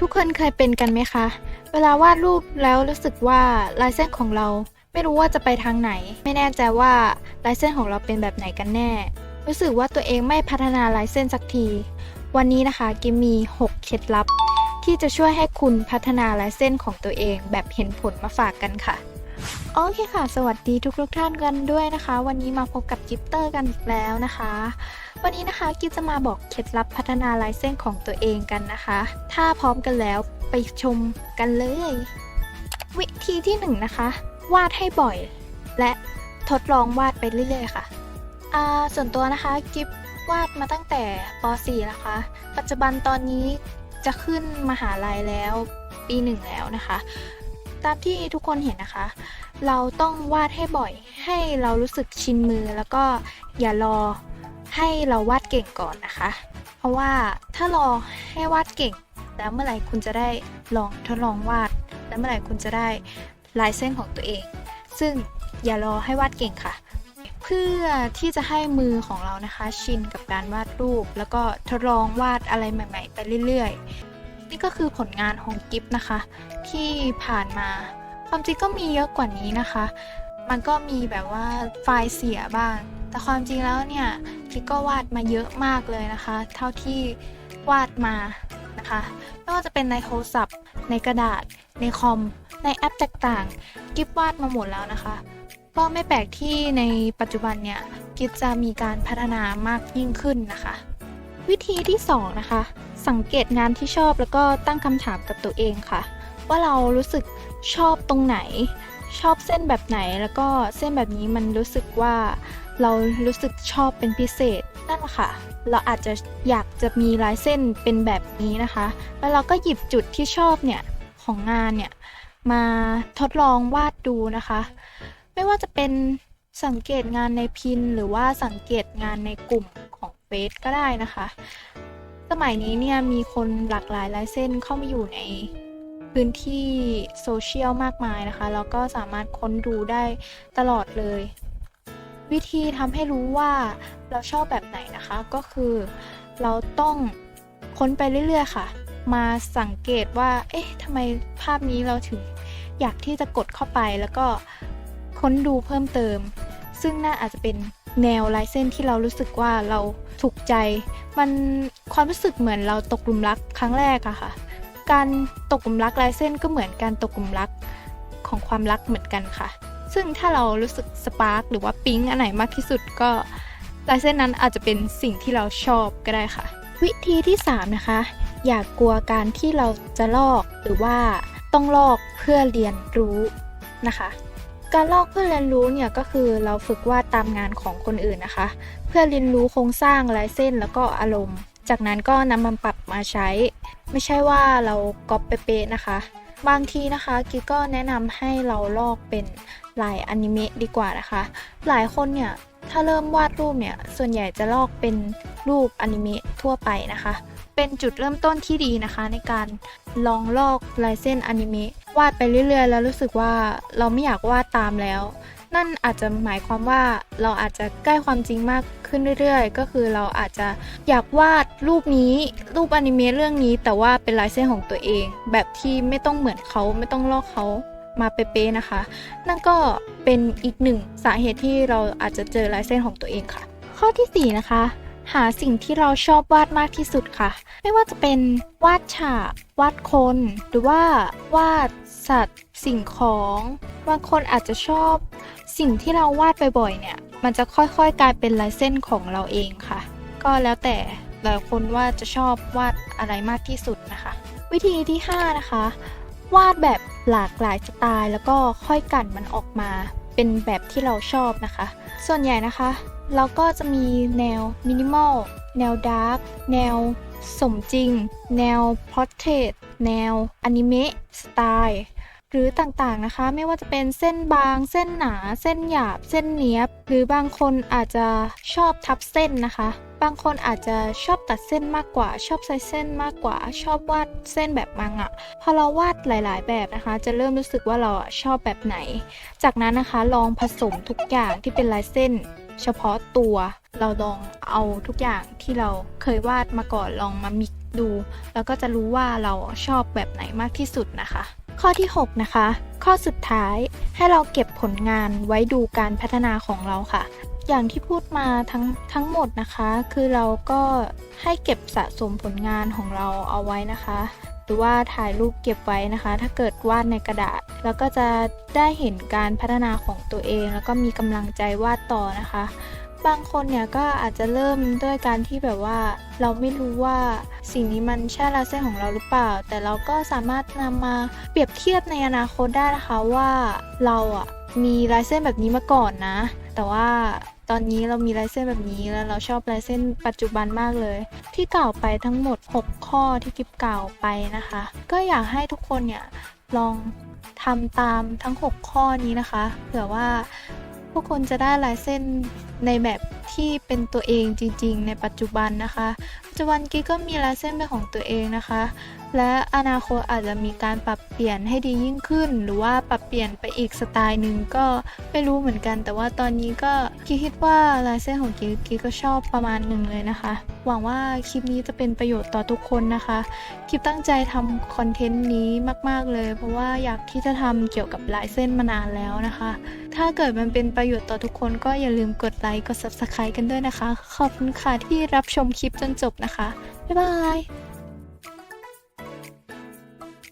ทุกคนเคยเป็นกันไหมคะ เวลาวาดรูปแล้วรู้สึกว่าลายเส้นของเรา ไม่รู้ว่าจะไปทางไหน ไม่แน่ใจว่าลายเส้นของเราเป็นแบบไหนกันแน่ รู้สึกว่าตัวเองไม่พัฒนาลายเส้นสักที วันนี้นะคะกิมมี 6 เคล็ดลับ ที่จะช่วยให้คุณพัฒนาลายเส้นของตัวเองแบบเห็นผลมาฝากกันค่ะ โอเคค่ะ สวัสดีทุกทุกๆท่านกันด้วยนะคะ วันนี้มาพบกับกิฟเตอร์กันอีกแล้วนะคะ วันนี้นะคะกิฟจะมาบอกเคล็ดลับพัฒนาลายเส้นของตัวเองกันนะคะ ถ้าพร้อมกันแล้วไปชมกันเลย วิธีที่หนึ่งนะคะ วาดให้บ่อย และทดลองวาดไปเรื่อยๆค่ะส่วนตัวนะคะกิฟวาดมาตั้งแต่ป .4 นะคะ ปัจจุบันตอนนี้จะขึ้นมหาลัยแล้วปีหนึ่งแล้วนะคะ ตามที่ทุกคนเห็นนะคะ เราต้องวาดให้บ่อย ให้เรารู้สึกชินมือแล้วก็อย่ารอให้เราวาดเก่งก่อนนะคะ เพราะว่าถ้ารอให้วาดเก่ง แล้วเมื่อไหร่คุณจะได้ลองทดลองวาด แล้วเมื่อไหร่คุณจะได้ลายเส้นของตัวเอง ซึ่งอย่ารอให้วาดเก่งค่ะ เพื่อที่จะให้มือของเรานะคะ ชินกับการวาดรูป แล้วก็ทดลองวาดอะไรใหม่ ๆ ไปเรื่อยๆ ก็คือผลงานของกิฟนะคะ ที่ผ่านมา ความจริงก็มีเยอะกว่านี้นะคะ มันก็มีแบบว่าไฟล์เสียบ้าง แต่ความจริงแล้วเนี่ยกิฟก็วาดมาเยอะมากเลยนะคะ เท่าที่วาดมานะคะไม่ว่าจะเป็นในโทรศัพท์ ในกระดาษ ในคอม ในแอปต่างๆ กิฟวาดมาหมดแล้วนะคะ ก็ไม่แปลกที่ในปัจจุบันเนี่ยกิฟจะมีการพัฒนามากยิ่งขึ้นนะคะ วิธีที่สองนะคะ สังเกตงานที่ชอบแล้วก็ตั้งคำถามกับตัวเองค่ะ ว่าเรารู้สึกชอบตรงไหน ชอบเส้นแบบไหนแล้วก็เส้นแบบนี้มันรู้สึกว่าเรารู้สึกชอบเป็นพิเศษนั่นแหละค่ะ เราอาจจะอยากจะมีลายเส้นเป็นแบบนี้นะคะ แล้วเราก็หยิบจุดที่ชอบเนี่ยของงานเนี่ยมาทดลองวาดดูนะคะ ไม่ว่าจะเป็นสังเกตงานในพินหรือว่าสังเกตงานในกลุ่มของเฟซก็ได้นะคะ สมัยนี้เนี่ยมีคนหลากหลายลายเส้นเข้ามาอยู่ในพื้นที่โซเชียลมากมายนะคะ แล้วก็สามารถค้นดูได้ตลอดเลย วิธีทำให้รู้ว่าเราชอบแบบไหนนะคะ ก็คือเราต้องค้นไปเรื่อยๆค่ะ มาสังเกตว่า เอ๊ะทำไมภาพนี้เราถึงอยากที่จะกดเข้าไปแล้วก็ค้นดูเพิ่มเติม ซึ่งน่าอาจจะเป็น แนวลายเส้นที่เรารู้สึกว่าเราถูกใจ มันความรู้สึกเหมือนเราตกหลุมรักครั้งแรกอะค่ะ การตกหลุมรักลายเส้นก็เหมือนการตกหลุมรักของความรักเหมือนกันค่ะ ซึ่งถ้าเรารู้สึกสปาร์กหรือว่าปิ๊งอันไหนมากที่สุดก็ลายเส้นนั้นอาจจะเป็นสิ่งที่เราชอบก็ได้ค่ะ วิธีที่ 3 นะคะ อย่ากกลัวการที่เราจะลอกหรือว่าต้องลอกเพื่อเรียนรู้นะคะ การลอกเพื่อเรียนรู้เนี่ยก็คือเราฝึกวาดตามงานของคนอื่นนะคะ เพื่อเรียนรู้โครงสร้างลายเส้นแล้วก็อารมณ์ จากนั้นก็นำมาปรับมาใช้ ไม่ใช่ว่าเราก๊อปเป๊ะนะคะ บางทีนะคะกิกก็แนะนำให้เราลอกเป็นลายอนิเมะดีกว่านะคะ หลายคนเนี่ยถ้าเริ่มวาดรูปเนี่ยส่วนใหญ่จะลอกเป็นรูปอนิเมะทั่วไปนะคะ เป็นจุดเริ่มต้นที่ดีนะคะ ในการลองลอกลายเส้นอนิเมะ วาดไปเรื่อยๆ แล้วรู้สึกว่าเราไม่อยากวาดตามแล้ว นั่นอาจจะหมายความว่าเราอาจจะใกล้ความจริงมากขึ้นเรื่อยๆ ก็คือเราอาจจะอยากวาดรูปนี้รูปอนิเมะเรื่องนี้ แต่ว่าเป็นลายเส้นของตัวเอง แบบที่ไม่ต้องเหมือนเขาไม่ต้องลอกเขามาเป๊ะๆนะคะ นั่นก็เป็นอีกหนึ่งสาเหตุที่เราอาจจะเจอลายเส้นของตัวเองค่ะ ข้อที่ 4 นะคะ หาสิ่งที่เราชอบวาดมากที่สุดค่ะ ไม่ว่าจะเป็นวาดฉาก วาดคน หรือว่าวาดสัตว์ สิ่งของบางคนอาจจะชอบ สิ่งที่เราวาดบ่อยๆเนี่ย มันจะค่อยๆ กลายเป็นลายเส้นของเราเองค่ะ ก็แล้วแต่หลายคนว่าจะชอบวาดอะไรมากที่สุดนะคะ วิธีที่ 5 นะคะ วาดแบบหลากหลายสไตล์แล้วก็ค่อยกันมันออกมา เป็นแบบที่เราชอบนะคะ ส่วนใหญ่นะคะ เราก็จะมีแนวมินิมอลแนวดาร์กแนวสมจริง แนวพอร์เทรตแนวอนิเมะสไตล์หรือต่างๆนะคะ ไม่ว่าจะเป็นเส้นบาง เส้นหนา เส้นหยาบ เส้นเนี้ยบ หรือบางคนอาจจะชอบทับเส้นนะคะ บางคนอาจจะชอบตัดเส้นมากกว่า ชอบใส่เส้นมากกว่า ชอบวาดเส้นแบบมังอะพอเราวาดหลาย ๆ แบบนะคะ จะเริ่มรู้สึกว่าเราชอบแบบไหน จากนั้นนะคะลองผสมทุกอย่างที่เป็นลายเส้น เฉพาะตัวเราลองเอาทุกอย่างที่เราเคยวาดมาก่อนลองมามิกดู แล้วก็จะรู้ว่าเราชอบแบบไหนมากที่สุดนะคะ ข้อที่ 6 นะคะ ข้อสุดท้ายให้เราเก็บผลงานไว้ดูการพัฒนาของเราค่ะอย่างที่พูดมาทั้งทั้งหมดนะคะ คือเราก็ให้เก็บสะสมผลงานของเราเอาไว้นะคะ หรือว่าถ่ายรูปเก็บไว้นะคะ ถ้าเกิดวาดในกระดาษ แล้วก็จะได้เห็นการพัฒนาของตัวเอง แล้วก็มีกำลังใจวาดต่อนะคะ บางคนเนี่ยก็อาจจะเริ่มด้วยการที่แบบว่า เราไม่รู้ว่าสิ่งนี้มันใช่ลายเส้นของเราหรือเปล่า แต่เราก็สามารถนำมาเปรียบเทียบในอนาคตได้นะคะว่าเราอะมีลายเส้นแบบนี้มาก่อนนะ แต่ว่าตอนนี้เรามีลายเส้นแบบนี้แล้วเราชอบลายเส้นปัจจุบันมากเลย ที่กล่าวไปทั้งหมด 6 ข้อที่กิฟกล่าวไปนะคะ ก็อยากให้ทุกคนเนี่ยลองทำตามทั้ง 6 ข้อนี้นะคะเผื่อว่าพวกคนจะได้ลายเส้น ในแบบ ที่เป็นตัวเองจริงๆ ในปัจจุบันนะคะ ปัจจุบันกิ๊กก็มีลายเส้นเป็นของตัวเองนะคะ และอนาคตอาจจะมีการปรับเปลี่ยนให้ดียิ่งขึ้น หรือว่าปรับเปลี่ยนไปอีกสไตล์หนึ่งก็ไม่รู้เหมือนกัน แต่ว่าตอนนี้ก็กิ๊กคิดว่าลายเส้นของกิ๊กกิ๊กก็ชอบประมาณหนึ่งเลยนะคะ หวังว่าคลิปนี้จะเป็นประโยชน์ต่อทุกคนนะคะคลิปตั้งใจทำคอนเทนต์นี้มากๆเลย เพราะว่าอยากที่จะทำเกี่ยวกับลายเส้นมานานแล้วนะคะ ถ้าเกิดมันเป็นประโยชน์ต่อทุกคนก็อย่าลืมกดไลค์กด subscribe กันด้วยนะคะ ขอบคุณค่ะที่รับชมคลิปจนจบนะคะ บ๊ายบาย